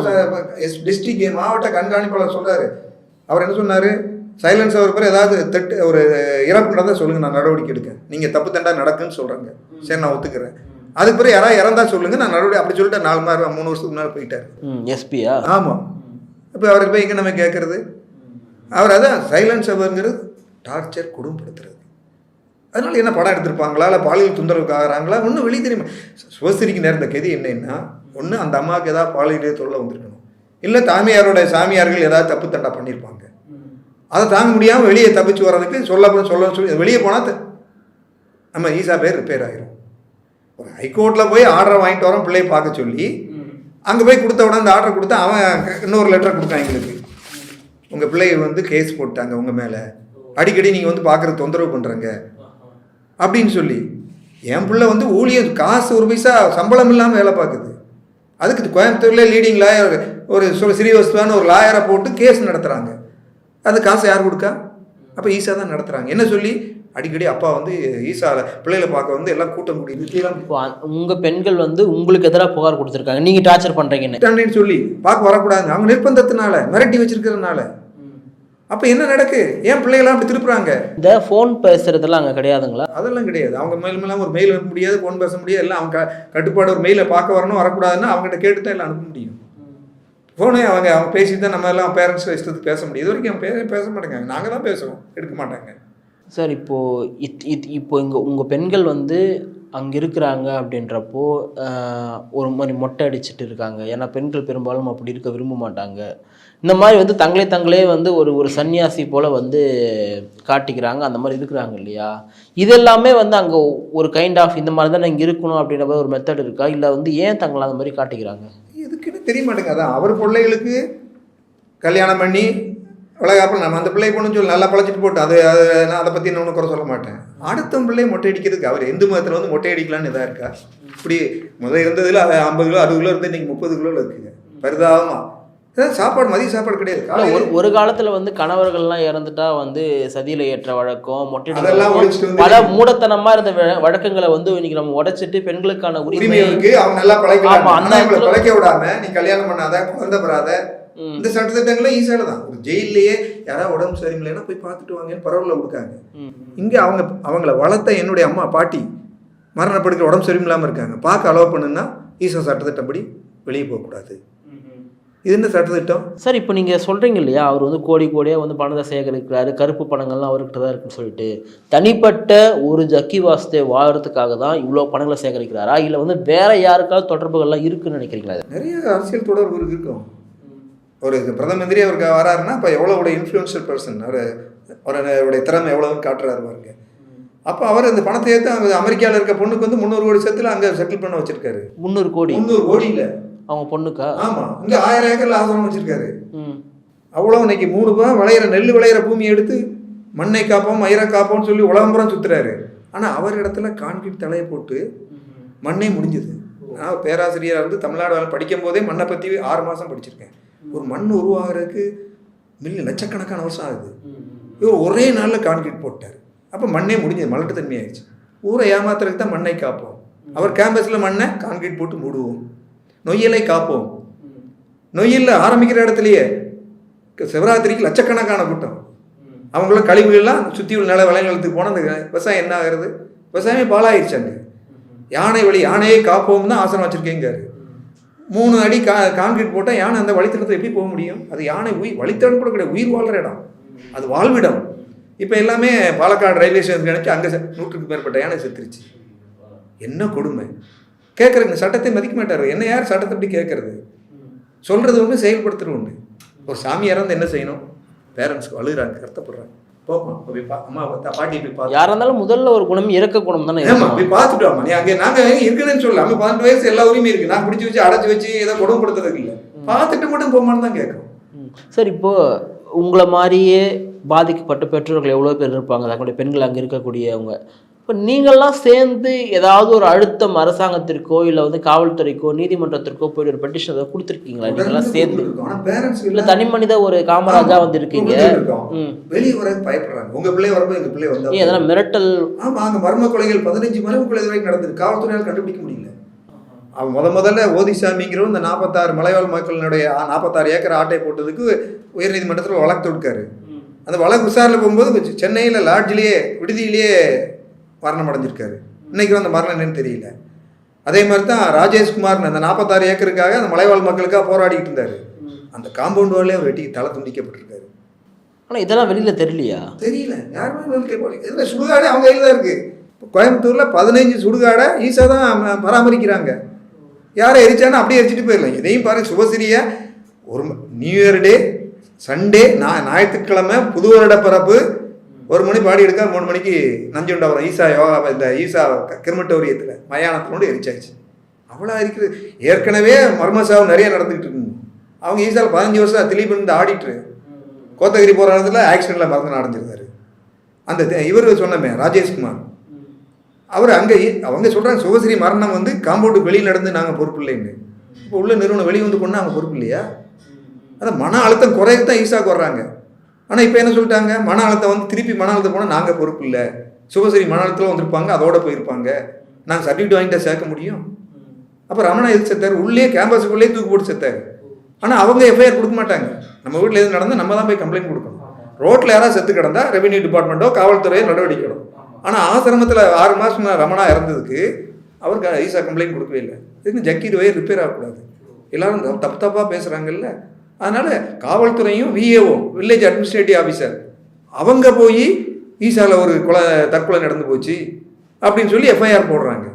டிஸ்ட்ரிக்ட் மாவட்ட கண்காணிப்பாளர் சொல்றாரு. அவர் என்ன சொன்னாரு? சைலன்ஸ் அவர் பேர் ஏதாவது தட்டு ஒரு இறப்பு நடந்தால் சொல்லுங்க. நான் நடவடிக்கை எடுக்கேன் நீங்க தப்பு தண்டா நடக்குன்னு சொல்றாங்க. சரி நான் ஒத்துக்கிறேன். அதுக்கு பிறகு யாராவது இறந்தா சொல்லுங்க. நான் நடவடிக்கை அப்படி சொல்லிட்டு நாலு மாதம் மூணு வருஷத்துக்கு முன்னாடி போயிட்டாரு. எஸ்பியா? ஆமாம் இப்போ அவருக்கு போய் எங்கே நம்ம கேட்கறது அவர் அதான் சைலன்ஸ் அவருங்கிறது டார்ச்சர் கொடுமைப்படுத்துறது. அதனால என்ன படம் எடுத்திருப்பாங்களா? இல்லை பாலியல் தொந்தரவுக்கு ஆகிறாங்களா ஒன்றும் வெளியே தெரியுமா. சுவஸ்திரிக்கு நேர்ந்த கதி என்னன்னா ஒன்று அந்த அம்மாவுக்கு ஏதாவது பாலியல் தொல்லை வந்திருக்கணும். இல்லை தாமியாரோட சாமியார்கள் ஏதாவது தப்பு தண்டா பண்ணியிருப்பாங்க அதை தாங்க முடியாமல் வெளியே தப்பிச்சு வர்றதுக்கு சொல்ல சொல்ல சொல்லி வெளியே போனால் நம்ம ஈஸா பேர் ரிப்பேர் ஆகிரும் ஒரு ஹைகோர்ட்டில் போய் ஆர்டரை வாங்கிட்டு வரோம் பிள்ளையை பார்க்க சொல்லி அங்கே போய் கொடுத்த உடனே அந்த ஆர்டர் கொடுத்தா அவன் இன்னொரு லெட்டர் கொடுத்தான் எங்களுக்கு. உங்கள் பிள்ளைய வந்து கேஸ் போட்டாங்க உங்கள் மேலே. அடிக்கடி நீங்கள் வந்து பார்க்குறது தொந்தரவு பண்ணுறங்க அப்படின்னு சொல்லி என் பிள்ளை வந்து ஊழியர் காசு ஒரு பைசா சம்பளம் இல்லாமல் வேலை பார்க்குது. அதுக்கு இது கோயம்புத்தூர்ல லீடிங் லாயர் ஒரு சொ- ஸ்ரீவஸ்துவான ஒரு லாயரை போட்டு கேஸ் நடத்துகிறாங்க அது காசை யார் கொடுக்கா? அப்போ ஈஸா தான் நடத்துகிறாங்க என்ன சொல்லி? அடிக்கடி அப்பா வந்து ஈசால பிள்ளைகளை பார்க்க வந்து எல்லாம் கூட்டம் கூடி நிறுத்திலாம் இப்போ உங்கள் பெண்கள் வந்து உங்களுக்கு எதிராக புகார் கொடுத்துருக்காங்க. நீங்கள் டார்ச்சர் பண்ணுறீங்கன்னு சொல்லி பார்க்க வரக்கூடாது அவங்க நிர்பந்தத்தினால மிரட்டி வச்சிருக்கிறதுனால. அப்போ என்ன நடக்கு? ஏன் பிள்ளைகளாம் அப்படி திருப்புறாங்க? இந்த ஃபோன் பேசுறதெல்லாம் அங்கே கிடையாதுங்களா? அதெல்லாம் கிடையாது. அவங்க மெயில் மேலாம் ஒரு மெயில் அனுப்ப முடியாது ஃபோன் பேச முடியாது எல்லாம் அவங்க கட்டுப்பாடு ஒரு மெயிலை பார்க்க வரணும் வரக்கூடாதுன்னா அவங்ககிட்ட கேட்டு தான் எல்லாம் அனுப்ப முடியும். ஃபோனே அவங்க அவங்க பேசி தான் நம்ம எல்லாம் பேரண்ட்ஸ் இஷ்டத்துக்கு பேச முடியும். இது வரைக்கும் அவங்க பே பேச மாட்டேங்காங்க நாங்கள் தான் பேசுவோம். எடுக்க மாட்டாங்க. சார் இப்போது இத் இத் இப்போ இங்கே உங்கள் பெண்கள் வந்து அங்கே இருக்கிறாங்க அப்படின்றப்போ ஒரு மாதிரி மொட்டை அடிச்சிட்டு இருக்காங்க. ஏன்னா பெண்கள் பெரும்பாலும் அப்படி இருக்க விரும்ப மாட்டாங்க. இந்த மாதிரி வந்து தங்களே தங்களே வந்து ஒரு ஒரு சன்னியாசி போல் வந்து காட்டிக்கிறாங்க. அந்த மாதிரி இருக்கிறாங்க இல்லையா? இதெல்லாமே வந்து அங்கே ஒரு கைண்ட் ஆஃப் இந்த மாதிரி தான் இங்கே இருக்கணும் அப்படின்ற மாதிரி ஒரு மெத்தட் இருக்கா? இல்லை வந்து ஏன் தங்களை அந்த மாதிரி காட்டிக்கிறாங்க? இதுக்குன்னு தெரிய மாட்டேங்க அதான் அவர் பிள்ளைகளுக்கு கல்யாணம் பண்ணி வளகாப்பில் நம்ம அந்த பிள்ளை பொண்ணு சொல்லி நல்லா பழச்சிட்டு போட்டு அது அது நான் அதை பற்றி நான் குறை சொல்ல மாட்டேன். அடுத்த பிள்ளையை மொட்டை அடிக்கிறதுக்கு அவர் எந்த மதத்தில் வந்து மொட்டை அடிக்கலான்னு இதாக இருக்கா? இப்படி முதல் இருந்ததில் அது ஐம்பது கிலோ அறுபது கிலோ இருந்து இன்றைக்கி முப்பது கிலோவில் இருக்குங்க. பரிதாபமாக இதான் சாப்பாடு மதிய சாப்பாடு கிடையாது. ஒரு ஒரு காலத்துல வந்து கணவர்கள்லாம் இறந்துட்டா வந்து சதியில ஏற்ற வழக்கம் மொட்டை பல மூடத்தனமா இருந்த வழ- வழக்கங்களை வந்து இன்னைக்கு நம்ம உடைச்சிட்டு பெண்களுக்கான உரிமை இருக்கு அவங்க நல்லா பழைக்கலாம் ஆமா, அந்த பழைக்க விடாம நீ கல்யாணம் பண்ணாத குழந்தை பெறாத இந்த சட்டத்திட்டங்களும் ஈஸியாக தான். ஒரு ஜெயிலையே யாராவது உடம்பு சரியில்லைன்னா போய் பார்த்துட்டு வாங்கன்னு பரவலில் கொடுக்காங்க இங்கே அவங்க அவங்கள வளர்த்த என்னுடைய அம்மா பாட்டி மரணப்படுக்கிற உடம்பு சரியில்லாமல் இருக்காங்க. பார்க்க அலோவ் பண்ணுன்னா ஈசோ சட்டத்திட்டப்படி வெளியே போகக்கூடாது. இது என்ன சட்டத்திட்டம்? சார் இப்போ நீங்க சொல்றீங்க இல்லையா? அவர் வந்து கோடி கோடியா வந்து பணத்தை சேகரிக்கிறாரு கருப்பு பணங்கள்லாம் அவர்கிட்ட தான் இருக்குன்னு சொல்லிட்டு. தனிப்பட்ட ஒரு ஜக்கி வாஸ்தே வாழறதுக்காக தான் இவ்வளோ பணங்களை சேகரிக்கிறாரா? இல்லை வந்து வேற யாருக்காவது தொடர்புகள்லாம் இருக்குன்னு நினைக்கிறீங்களா? நிறைய அரசியல் தொடர்பு இருக்கு- இருக்கும். ஒரு பிரதம மந்திரி அவருக்கு வராருன்னா இப்போ எவ்வளோ இன்ஃப்ளூயன்ஷியல் பர்சன் அவர் அவருடைய திறமை எவ்வளோன்னு காட்டுறாரு பாருங்க. அப்போ அவர் இந்த பணத்தை ஏற்று அமெரிக்காவில் இருக்க பொண்ணுக்கு வந்து முந்நூறு கோடி செத்துல அங்கே செட்டில் பண்ண வச்சிருக்காரு. முந்நூறு கோடி. முந்நூறு கோடி இல்லை அவங்க பொண்ணுக்கா? ஆமாம் இங்கே ஆயிரம் ஏக்கர்ல ஆசிரமம் வச்சிருக்காரு. அவ்வளோ இன்னைக்கு மூணு ரூபா விளையிற நெல் விளையிற பூமியை எடுத்து மண்ணை காப்போம் மயிரை காப்போம்னு சொல்லி உலகம்புறம் சுத்துறாரு. ஆனால் அவர் இடத்துல கான்கிரீட் தலையை போட்டு மண்ணே முடிஞ்சுது. நான் பேராசிரியராக இருந்து தமிழ்நாடு வேலை படிக்கும் போதே மண்ணை பற்றி ஆறு மாதம் படிச்சிருக்கேன். ஒரு மண் உருவாகிறதுக்கு மில்லி லட்சக்கணக்கான வருஷம் ஆகுது. இவர் ஒரே நாளில் கான்கிரீட் போட்டார். அப்போ மண்ணே முடிஞ்சது மலட்டு தன்மையாயிடுச்சு ஊரை ஏமாத்துறதுக்கு தான் மண்ணை காப்போம். அவர் கேம்பஸில் மண்ணை கான்கிரீட் போட்டு மூடுவோம். நொய்யலை காப்போம். நொய்யலில் ஆரம்பிக்கிற இடத்துலையே சிவராத்திரிக்கு லட்சக்கணக்கான கூட்டம். அவங்கள கழிவுகள்லாம் சுற்றி உள்ள நில விளைநிலத்துக்கு போனால் அந்த விவசாயம் என்ன ஆகுறது? விவசாயமே பாழாயிருச்சு அங்கே. யானை வழி யானையை காப்போம் தான் ஆசனம் வச்சுருக்கேங்காரு மூணு அடி கா கான்கிரீட் போட்டால் யானை அந்த வழித்தடத்தில் எப்படி போக முடியும்? அது யானை உயிர் வழித்தடம் கூட கிடையாது உயிர் வாழ்கிற இடம். அது வாழ்விடம். இப்போ எல்லாமே பாலக்காடு ரயில்வே ஸ்டேஷன் நினச்சி அங்கே நூற்றுக்கு மேற்பட்ட யானை செத்துருச்சு. என்ன கொடுமை? கேட்குறது சட்டத்தை மதிக்க மாட்டார். என்ன யார் சட்டத்தை எப்படி கேட்குறது சொல்கிறது ஒன்று செயல்படுத்துகிற ஒன்று ஒரு சாமியாராக இருந்தால் என்ன செய்யணும்? பேரண்ட்ஸ்க்கு அழுகுறாங்க கஷ்டப்படுறாங்க. போப்போம் போய் அம்மா பாட்டி போய் பார்த்து யாரா இருந்தாலும் முதல்ல ஒரு குணம் இறக்க குணம் தானே ஏமா. போய் பார்த்துட்டு வாமா நீ அங்கே நாங்கள் இருக்குதுன்னு சொல்லல. அங்கே பதினெட்டு வயசு எல்லா உரிமையும் இருக்கு. நான் பிடிச்சி வச்சு அடைச்சி வச்சு ஏதோ கொடுமைப்படுத்துறதுக்கு இல்லை. பார்த்துட்டு மட்டும் போமான்னு தான் கேட்கும். சார் இப்போ உங்களை மாதிரியே பாதிக்கப்பட்ட பெற்றோர்கள் எவ்வளோ பேர் இருப்பாங்க? தங்களுடைய பெண்கள் அங்கே இருக்கக்கூடியவங்க இப்போ நீங்கள்லாம் சேர்ந்து ஏதாவது ஒரு அழுத்தம் அரசாங்கத்திற்கோ இல்லை வந்து காவல்துறைக்கோ நீதிமன்றத்திற்கோ போயிட்டு ஒரு பெட்டிஷன் ஏதாவது கொடுத்துருக்கீங்களா? நீங்கள்லாம் சேர்ந்து. இல்லை தனி மனித ஒரு காமராஜா வந்து இருக்கீங்க ம். வெளியே வர பயப்படுறாங்க. உங்க பிள்ளை வரும்போது எங்க பிள்ளை ஏன் வந்தா எதனா மிரட்டல்? ஆமா அங்க மர்ம கொலைகள் பதினஞ்சு மர்ம கொலை வரைக்கும் நடந்தது காவல்துறையால் கண்டுபிடிக்க முடியல. அவன் முத முதல்ல ஓதிசாமிங்கிறவர் இந்த நாற்பத்தாறு மலைவாழ் மக்களினுடைய நாற்பத்தாறு ஏக்கர் ஆட்டை போட்டதுக்கு உயர்நீதிமன்றத்தில் வழக்கு தொடுக்காரு. அந்த வழக்கு விசாரணை போகும்போது கொஞ்சம் சென்னையில் லாட்ஜிலேயே விடுதியிலேயே மரணம் அடைஞ்சிருக்காரு இன்னைக்கு அந்த மரணம் என்னன்னு தெரியல. அதே மாதிரி தான் ராஜேஷ்குமார் அந்த நாற்பத்தாறு ஏக்கருக்காக அந்த மலைவாழ் மக்களுக்காக போராடிட்டு இருந்தார். அந்த காம்பவுண்ட் வாலே அவர் வெட்டி தலை துண்டிக்கப்பட்டிருக்காரு. ஆனால் இதெல்லாம் வெளியில் தெரியலையா? தெரியல. யாருமே கேட்பாங்க இதில் சுடுகாடு அவங்க கையில் தான் இருக்குது கோயம்புத்தூரில் பதினஞ்சு சுடுகாடை ஈஸியாக தான் பராமரிக்கிறாங்க. யாரை எரிச்சானா அப்படியே எரிச்சிட்டு போயிடலாம். இதையும் பாருங்க சுபசிரியா ஒரு நியூ இயர் டே சண்டே நான் ஞாயிற்றுக்கிழமை புது வருட பிறப்பு ஒரு மணி பாடி எடுக்க மூணு மணிக்கு நஞ்சுண்டவரம் ஈசா யோகா இந்த ஈசா கிருமட்டோரியத்தில் மயானத்தினோடு எரிச்சாச்சு. அவ்வளோ இருக்குது. ஏற்கனவே மர்மசாவு நிறைய நடந்துக்கிட்டு இருக்குங்க அவங்க ஈசாவில் பதினஞ்சு வருஷம் திலீப் இருந்து ஆடிட்டு கோத்தகிரி போகிற இடத்துல ஆக்சிடெண்ட்டில் மறந்து அடைஞ்சிருந்தாரு. அந்த இவர் சொன்னமே ராஜேஷ்குமார் அவர் அங்கே அவங்க சொல்கிறாங்க சுகஸ்ரீ மரணம் வந்து காம்பவுண்டுக்கு வெளியில் நடந்து நாங்கள் பொறுப்பு இல்லைன்னு. இப்போ உள்ள நிறுவனம் வெளியே வந்து கொண்டு அவங்க பொறுப்பு இல்லையா? அதான் மன அழுத்தம் குறைய தான் ஈஸாக வர்றாங்க. ஆனால் இப்போ என்ன சொல்லிட்டாங்க? மன அழுத்தம் வந்து திருப்பி மன அழுத்தம் போனால் நாங்கள் பொறுப்பு இல்லை. சுபஸ்ரீ மன அழுத்தத்தில் வந்திருப்பாங்க அதோட போயிருப்பாங்க. நாங்கள் சர்டிஃபிகேட் வாங்கிட்டா சேர்க்க முடியும்? அப்போ ரமணா எது செத்தார்? உள்ளே கேம்பஸுக்குள்ளே தூக்கு போட்டு செத்தார். ஆனால் அவங்க எஃப்ஐஆர் கொடுக்க மாட்டாங்க. நம்ம வீட்டில் எது நடந்தால் நம்ம தான் போய் கம்ப்ளைண்ட் கொடுக்கணும். ரோட்டில் யாராவது செத்து கிடந்தா ரெவென்யூ டிபார்ட்மெண்ட்டோ காவல்துறையோ நடவடிக்கை எடுக்கும். ஆனால் ஆசிரமத்தில் ஆறு மாதம் ரமணா இறந்ததுக்கு அவருக்கு ஐசா கம்ப்ளைண்ட் கொடுக்கவே இல்லை. இதுக்கு ஜக்கீர் வயர் ரிப்பேர் ஆகக்கூடாது. எல்லாரும் தப்பு தப்பாக பேசுகிறாங்கல்ல அதனால் காவல்துறையும் விஏஓ வில்லேஜ் அட்மினிஸ்ட்ரேட்டிவ் ஆஃபீஸர் அவங்க போய் ஈசாவில் ஒரு கொலை தற்கொலை நடந்து போச்சு அப்படின்னு சொல்லி எஃப்ஐஆர் போடுறாங்க.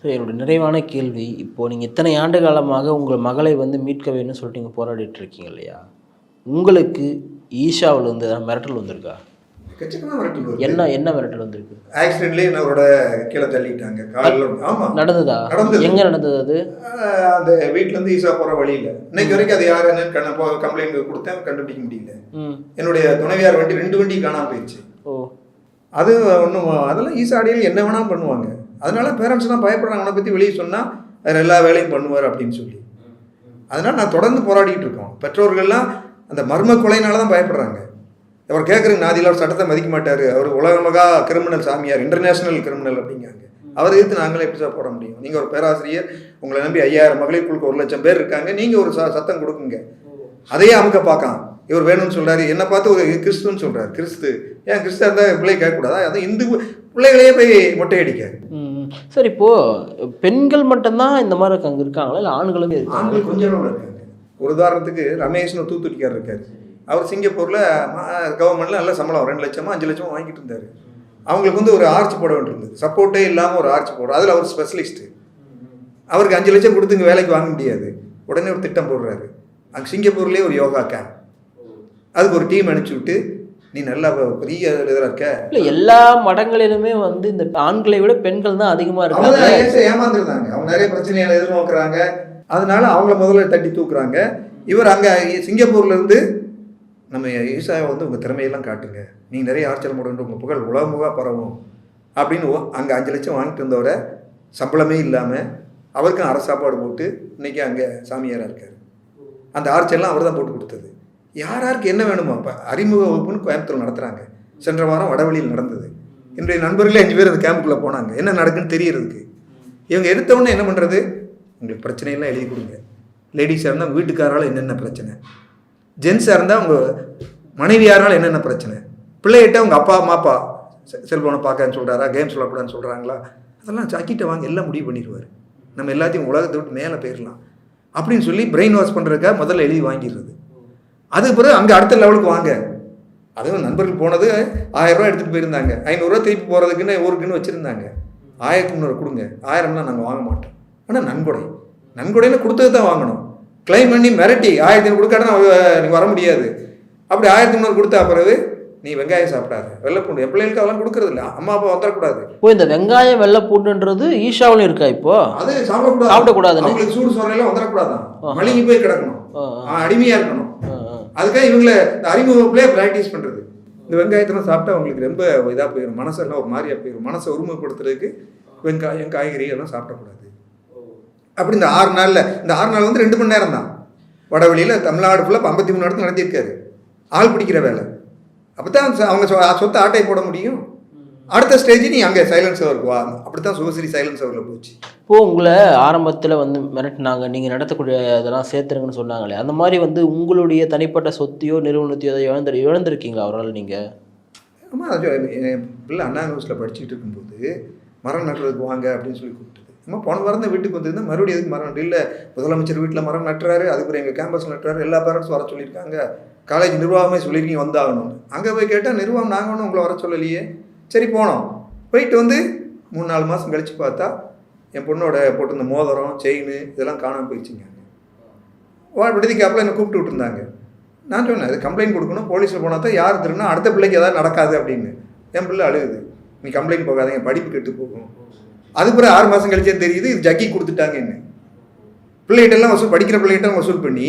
சரி என்னோட நிறைவான கேள்வி இப்போது நீங்கள் இத்தனை ஆண்டு காலமாக உங்கள் மகளை வந்து மீட்க வேணும்னு சொல்லிட்டு நீங்கள் போராடிட்டு இருக்கீங்க இல்லையா? உங்களுக்கு ஈஷாவில் வந்து மிரட்டல் வந்திருக்கா? கட்சிக்கெல்லாம் மிரட்டல். என்ன என்ன மிரட்டல் வந்திருக்கு? ஆக்சிடென்ட்லேயே என்னோட கீழே தள்ளிட்டாங்க காலில். ஆமாம் நடந்ததா? நடந்தது. எங்கே நடந்தது அது? அந்த வீட்டிலேருந்து ஈசா போகிற வழியில். இன்னைக்கு வரைக்கும் அது யார் என்னன்னு கண்ண கம்ப்ளைண்ட் கொடுத்தேன் கண்டுபிடிக்க முடியல. ம். என்னுடைய துணைவியார் வண்டி ரெண்டு வண்டி காணாம போயிடுச்சு ஓ. அது ஒன்றும் அதெல்லாம் ஈசா அடியில் என்ன வேணாலும் பண்ணுவாங்க. அதனால பேரண்ட்ஸ்லாம் பயப்படுறாங்க. அவனை பற்றி வெளியே சொன்னால் வேறு எல்லா வேலையும் பண்ணுவார் அப்படின்னு சொல்லி. அதனால் நான் தொடர்ந்து போராடிட்டு இருக்கோம். பெற்றோர்கள்லாம் அந்த மர்ம கொலைனால தான் பயப்படுறாங்க. அவர் கேட்குறங்க நாதியில் அவர் சட்டத்தை மதிக்க மாட்டார். அவர் உலகமகா கிரிமினல் சாமியார் இன்டர்நேஷனல் கிரிமினல் அப்படிங்காங்க அவர் எதிர்த்து நாங்களே எப்படி சார் போட முடியும்? நீங்கள் ஒரு பேராசிரியர் உங்களை நம்பி ஐயாயிரம் மகளிர் குழுக்கு ஒரு லட்சம் பேர் இருக்காங்க. நீங்கள் ஒரு ச- சத்தம் கொடுக்குங்க. அதையே அமுக்க பார்க்கலாம். இவர் வேணும்னு சொல்றாரு. என்ன பார்த்து ஒரு கிறிஸ்துன்னு சொல்றாரு. கிறிஸ்து. ஏன் கிறிஸ்து இருந்தால் பிள்ளை கேட்கக்கூடாதா? அது இந்து பிள்ளைகளையே போய் மொட்டையடிக்க சரி இப்போது பெண்கள் மட்டும்தான் இந்த மாதிரி அங்கே இருக்காங்களா? இல்லை ஆண்களுமே இருக்காங்க ஆண்கள் கொஞ்சம் இருக்காங்க. ஒரு உதாரணத்துக்கு ரமேஷ்னு தூத்துக்குடிக்கார் இருக்காரு. அவர் சிங்கப்பூரில் கவர்மெண்ட்ல நல்ல சம்பளம் ரெண்டு லட்சமா அஞ்சு லட்சமா வாங்கிட்டு இருந்தாரு. அவங்களுக்கு வந்து ஒரு ஆர்ச் போட வேண்டியிருந்தது. சப்போர்ட்டே இல்லாமல் ஒரு ஆர்ச் போடுறோம் அதில் அவர் ஸ்பெஷலிஸ்ட்டு அவருக்கு அஞ்சு லட்சம் கொடுத்து இங்கே வேலைக்கு வாங்க முடியாது. உடனே ஒரு திட்டம் போடுறாரு. அங்கே சிங்கப்பூர்லேயே ஒரு யோகா கேம்ப் அதுக்கு ஒரு டீம் அனுப்பிச்சி விட்டு நீ நல்லா பெரிய இதில் இருக்க. இல்லை எல்லா மடங்களிலுமே வந்து இந்த ஆண்களை விட பெண்கள் தான் அதிகமாக இருக்காங்க. ஏமாந்துருந்தாங்க. அவங்க நிறைய பிரச்சனைகளை எதிர்நோக்குறாங்க. அதனால அவங்கள முதல்ல தட்டி தூக்குறாங்க. இவர் அங்கே சிங்கப்பூர்ல இருந்து நம்ம ஈசாவை வந்து உங்கள் திறமையெல்லாம் காட்டுங்க. நீங்கள் நிறைய ஆர்ச்சல் போடுன்ற உங்கள் புகழ் உலகமுகா பரவும். அப்படின்னு அங்கே அஞ்சு லட்சம் வாங்கிட்டு வந்தவரை சம்பளமே இல்லாமல் அவருக்கும் அரை சாப்பாடு போட்டு இன்றைக்கி அங்கே சாமியாராக இருக்கார். அந்த ஆர்ச்செல்லாம் அவர் தான் போட்டு கொடுத்தது. யார் யாருக்கு என்ன வேணுமோ அப்போ அறிமுக வகுப்புன்னு கோயம்புத்தூர் நடத்துகிறாங்க சென்ற வாரம் வடவழியில் நடந்தது. என்னுடைய நண்பர்களே அஞ்சு பேர் அந்த கேம்புக்குள்ளே போனாங்க. என்ன நடக்குன்னு தெரியறதுக்கு. இவங்க எடுத்தவொடனே என்ன பண்ணுறது உங்களுக்கு பிரச்சனையெல்லாம் எழுதி கொடுங்க. லேடிஸாக இருந்தால் வீட்டுக்காரால் என்னென்ன பிரச்சனை? ஜென்ஸாக இருந்தால் அவங்க மனைவியாரால் என்னென்ன பிரச்சனை? பிள்ளைகிட்ட அவங்க அப்பா அம்மா அப்பா செ- பார்க்கன்னு சொல்கிறாரா கேம் விளாடக்கூடாதுன்னு சொல்கிறாங்களா அதெல்லாம் சாக்கிட்ட வாங்க எல்லாம் முடிவு பண்ணிடுவார். நம்ம எல்லாத்தையும் உலகத்தை விட்டு மேலே போயிடலாம். அப்படின்னு சொல்லி பிரெயின் வாஷ் பண்ணுறதுக்காக முதல்ல எழுதி வாங்கிடுறது. அதுக்கு பிறகு அங்கே அடுத்த லெவலுக்கு வாங்க. அதுவும் நண்பர்கள் போனது ஆயிரம் எடுத்துகிட்டு போயிருந்தாங்க. ஐநூறுரூவா திருப்பி போகிறதுக்குன்னு ஊருக்குன்னு வச்சுருந்தாங்க. ஆயிரத்தி முந்நூறு கொடுங்க. ஆயிரம்லாம் நாங்கள் வாங்க மாட்டோம். ஆனால் நன்கொடை. நன்கொடையில் கொடுத்தது தான் வாங்கணும். கிளைம் பண்ணி மிரட்டி ஆயிரத்தி ஐநூறு கொடுக்காட்டா நீ வர முடியாது. அப்படி ஆயிரத்தி முந்நூறு கொடுத்தா பிறகு நீ வெங்காயம் சாப்பிடாத. வெள்ளைப்பூண்டு என் பிள்ளைகளுக்கு அதெல்லாம் கொடுக்கறது இல்லை அம்மா அப்பா வந்துடக்கூடாது இப்போ இந்த வெங்காயம் வெள்ளை பூண்டுன்றது ஈஷாவிலும் இருக்கா இப்போ? அது சாப்பிடக்கூடாது. சாப்பிடக்கூடாதுன்னு. அவங்களுக்கு சூடு சோறையெல்லாம் வந்துடக்கூடாதான். மழுங்கி போய் கிடக்கணும். அடிமையா இருக்கணும். அதுக்காக இவங்களை அறிமுகப்பிலே ப்ராக்டிஸ் பண்ணுறது இந்த வெங்காயத்தெல்லாம் சாப்பிட்டா அவங்களுக்கு ரொம்ப இதாக போயிடும் மனசெல்லாம் ஒரு மாதிரியா போயிடும் மனசை ஒருமுகப்படுத்துறதுக்கு வெங்காயம் காய்கறி எல்லாம் சாப்பிடக்கூடாது. அப்படி இந்த ஆறு நாளில் இந்த ஆறு நாள் வந்து ரெண்டு மணி நேரம் தான் வடவழியில் தமிழ்நாடு ஃபுல்லாக ஐம்பத்தி மூணு இடத்துல நடத்தியிருக்காரு. ஆள் பிடிக்கிற வேலை. அப்போ தான் அவங்க சொ- சொத்தை ஆட்டை போட முடியும். அடுத்த ஸ்டேஜ் நீ அங்கே சைலன்ஸ் அவருக்கு வா. அப்படி தான் சுபஸ்ரீ சைலன்ஸ் அவரில் போச்சு. இப்போ உங்களை ஆரம்பத்தில் வந்து மிரட்டினாங்க. நீங்கள் நடத்தக்கூடிய இதெல்லாம் சேர்த்துருங்கன்னு சொன்னாங்களே. அந்த மாதிரி வந்து உங்களுடைய தனிப்பட்ட சொத்தையோ நிறுவனத்தையோ அதை இழந்து இழந்திருக்கீங்களா அவரால் நீங்கள் ஆமாம் பிள்ளை அண்ணா யூனிவர்சிட்டியில் படிச்சுட்டு இருக்கும்போது மரம் நட்டுறதுக்கு வாங்க அப்படின்னு சொல்லி கூப்பிட்டது அம்மா போன வாரம் தான் வீட்டுக்கு வந்திருந்தா மறுபடியும் எதுக்கு மரம் இல்லை முதலமைச்சர் வீட்டில் மரம் நட்டுறாரு அதுக்கப்புறம் எங்கள் கேம்பஸ் நட்டுறாரு எல்லா பேரண்ட்ஸும் வர சொல்லியிருக்காங்க. காலேஜ் நிர்வாகமே சொல்லியிருக்கீங்க வந்தாகணும்னு. அங்கே போய் கேட்டால் நிர்வாகம் நாங்கள் ஒன்றும் உங்களை வர சொல்லலையே. சரி போனோம். போயிட்டு வந்து மூணு நாலு மாதம் கழித்து பார்த்தா என் பொண்ணோட போட்டிருந்த மோதிரம் செயின் இதெல்லாம் காணாமல் போயிடுச்சுங்க. வா விடுதிக்கு அப்போ என்னை கூப்பிட்டு விட்டுருந்தாங்க. நான் சொன்னேன் அது கம்ப்ளைண்ட் கொடுக்கணும். போலீஸில் போனால் தான் யார் திருன்னா அடுத்த பிள்ளைக்கு எதாவது நடக்காது அப்படின்னு. என் பிள்ளை அழுகுது. நீ கம்ப்ளைண்ட் போகாதீங்க படிப்பு கெட்டு போகும். அது பிறகு ஆறு மாதம் கழிச்சே தெரியுது இது ஜக்கி கொடுத்துட்டாங்க என்ன பிள்ளைகிட்டெல்லாம் வசூல் படிக்கிற பிள்ளைகிட்ட வசூல் பண்ணி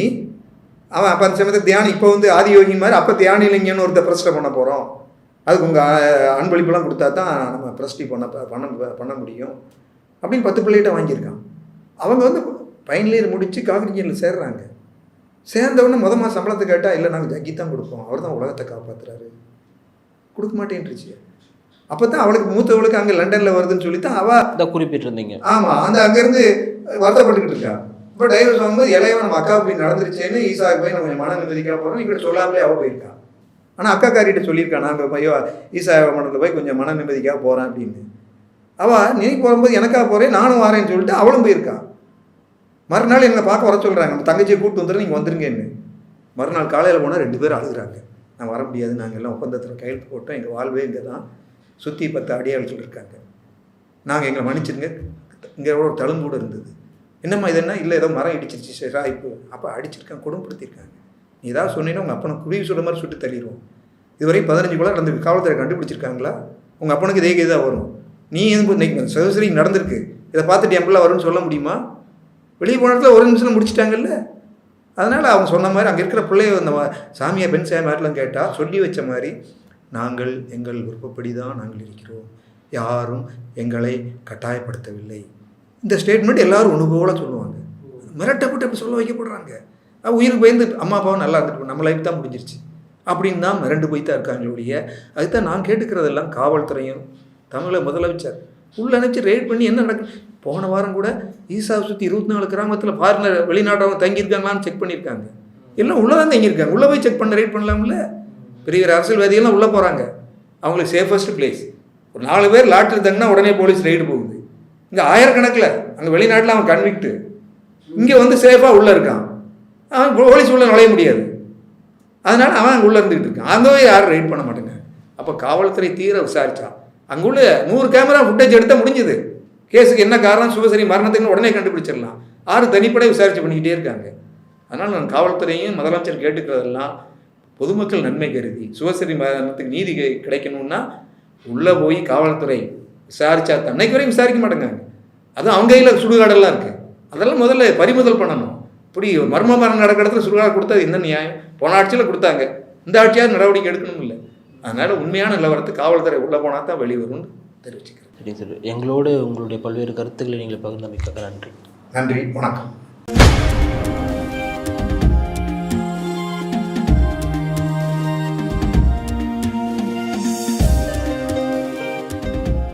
அவன் அப்போ அந்த சமயத்தில் தியானம் இப்போ வந்து ஆதியோகி மாதிரி அப்போ தியான இளைஞன்னு ஒருத்தர் பிரஸ்ட்டை பண்ண போகிறோம் அதுக்கு உங்கள் அன்பளிப்பெல்லாம் கொடுத்தா தான் நம்ம பிரஸ்டி பண்ண பண்ண பண்ண முடியும். அப்படின்னு பத்து பிள்ளைகிட்ட வாங்கியிருக்கான். அவங்க வந்து ஃபைனல் இயர் முடித்து காங்கிரீஜனில் சேர்றாங்க. சேர்ந்தவொடனே முத மாதம் சம்பளத்தை கேட்டால் இல்லை நாங்கள் ஜக்கி தான் கொடுப்போம். அவர் தான் உலகத்தை காப்பாற்றுறாரு கொடுக்க மாட்டேன்ருச்சு அப்போ தான் அவளுக்கு மூத்தவளுக்கு அங்கே லண்டனில் வருதுன்னு சொல்லி தான் அவள் குறிப்பிட்டிருந்தீங்க. ஆமாம் அந்த அங்கேருந்து வருத்தப்பட்டுக்கிட்டு இருக்கா. இப்போ டைவர்ஸ் வாங்கும்போது இளையவன் நம்ம அக்கா இப்படி நடந்துருச்சேன்னு ஈசாவுக்கு போய் நம்ம மன நிம்மதிக்காக போகிறோம் இங்கிட்ட சொல்லாமலே அவள் போயிருக்கா. ஆனால் அக்கா காரிட்ட சொல்லியிருக்கான் நாங்கள் ஐயோ ஈசா மண்டலத்தில் போய் கொஞ்சம் மன நிம்மதிக்காக போகிறேன் அப்படின்னு. அவள் நீ போகும்போது எனக்காக போகிறேன் நானும் வரேன்னு சொல்லிட்டு அவளும் போயிருக்கா. மறுநாள் என்னை பார்க்க வர சொல்கிறாங்க நம்ம தங்கச்சியை கூப்பிட்டு வந்துடுறேன் நீங்கள் வந்துருங்கன்னு. மறுநாள் காலையில் போனால் ரெண்டு பேரும் அழுகுறாங்க. நான் வர முடியாது நாங்கள் எல்லாம் ஒப்பந்தத்தில் கையெழுத்து போட்டோம் எங்கள் வாழ்வே இங்கே தான் சுற்றி பத்து அடியாள்கள் இருக்காங்க. நாங்கள் எங்களை மன்னிச்சிருங்க இங்கே ஒரு தழும்பூடு இருந்தது. என்னம்மா இது என்ன? இல்லை ஏதோ மரம் இடிச்சிருச்சு சரி இப்போ அப்போ அடிச்சிருக்காங்க கொடுமைப்படுத்தியிருக்காங்க நீ ஏதாவது சொன்னீங்கன்னா உங்கள் அப்பனை குருவி சொல்கிற மாதிரி சுட்டு தள்ளிடுவோம் இதுவரை பதினஞ்சு கூட நடந்து காவல்துறை கண்டுபிடிச்சிருக்காங்களா? உங்கள் அப்பனுக்கு இதே தான் வரும். நீ எதுவும் இன்னைக்கு சர்வசரி நடந்திருக்கு. இதை பார்த்துட்டு என் பிள்ளை வரும்னு சொல்ல முடியுமா? வெளியே போன இடத்துல ஒரு நிமிஷம் முடிச்சிட்டாங்கல்ல? அதனால் அவங்க சொன்ன மாதிரி அங்கே இருக்கிற பிள்ளைய அந்த சாமியை பெண் பெண் சாமியாரெலாம் கேட்டால் சொல்லி வச்ச மாதிரி நாங்கள் எங்கள் விருப்பப்படி தான் நாங்கள் இருக்கிறோம். யாரும் எங்களை கட்டாயப்படுத்தவில்லை. இந்த ஸ்டேட்மெண்ட் எல்லாரும் ஒன்று போல சொல்லுவாங்க. மிரட்டப்பட்டு அப்படி சொல்ல வைக்கப்படுறாங்க. உயிருக்கு பயந்து அம்மா அப்பாவும் நல்லா இருந்துட்டு நம்ம லைஃப் தான் முடிஞ்சிருச்சு. அப்படின்னு தான் மிரண்டு போய் தான் இருக்காங்களுடைய அதுதான் நான் கேட்டுக்கிறதெல்லாம் காவல்துறையும் தமிழை முதலமைச்சர் உள்ள நினச்சி ரெய்ட் பண்ணி என்ன நடக்கு போன வாரம் கூட ஈசாவை சுற்றி இருபத்தி நாலு கிராமத்தில் ஃபாரினர் வெளிநாட்டவங்க தங்கியிருக்காங்களான்னு செக் பண்ணியிருக்காங்க. எல்லாம் உள்ளே தான் தங்கியிருக்காங்க. உள்ளே போய் செக் பண்ண ரெய்ட் பண்ணலாம்ல? பெரிய பெரிய அரசியல்வாதிகள்லாம் உள்ளே போகிறாங்க அவங்களுக்கு சேஃபஸ்ட் பிளேஸ் ஒரு நாலு பேர் லாட்டில் தங்கினா உடனே போலீஸ் ரைடு போகுது. இங்கே ஆயிரக்கணக்கில் அங்கே வெளிநாட்டில் அவன் கன்விக்ட்டு இங்கே வந்து சேஃபாக உள்ளே இருக்கான். அவன் போலீஸ் உள்ளே நுழைய முடியாது. அதனால் அவன் அங்கே உள்ளே இருந்துக்கிட்டு இருக்கான். அங்கே போய் யாரும் ரைட் பண்ண மாட்டேங்க. அப்போ காவல்துறை தீர விசாரித்தான் அங்கே உள்ள நூறு கேமரா ஃபுட்டேஜ் எடுத்தால் முடிஞ்சது. கேஸுக்கு என்ன காரணம்? சிவசரி மரணத்துக்கு உடனே கண்டுபிடிச்சிடலாம். ஆறு தனிப்படை விசாரிச்சு பண்ணிக்கிட்டே இருக்காங்க. அதனால் நான் காவல்துறையும் முதலமைச்சர் கேட்டுக்கிறதெல்லாம் பொதுமக்கள் நன்மை கருதி சிவசரி மரணத்துக்கு நீதி கிடைக்கணும்னா உள்ளே போய் காவல்துறை விசாரிச்சா தன்னைக்கு வரையும் விசாரிக்க மாட்டேங்க அதுவும் அவங்க கையில் சுடுகாடெல்லாம் இருக்குது அதெல்லாம் முதல்ல பறிமுதல் பண்ணணும். இப்படி மர்ம மரணம் நடக்கிற இடத்துல சுடுகாடு கொடுத்தது என்ன நியாயம்? போன ஆட்சியில் கொடுத்தாங்க. இந்த ஆட்சியார் நடவடிக்கை எடுக்கணும் இல்லை. அதனால் உண்மையான நிலவரத்து காவல்துறை உள்ளே போனால் தான் வெளிவரும்னு தெரிவிச்சுக்கிறேன். சரி சார் எங்களோடு உங்களுடைய பல்வேறு கருத்துக்களை நீங்கள் பகிர்ந்தமைக்காக நன்றி. நன்றி. வணக்கம்.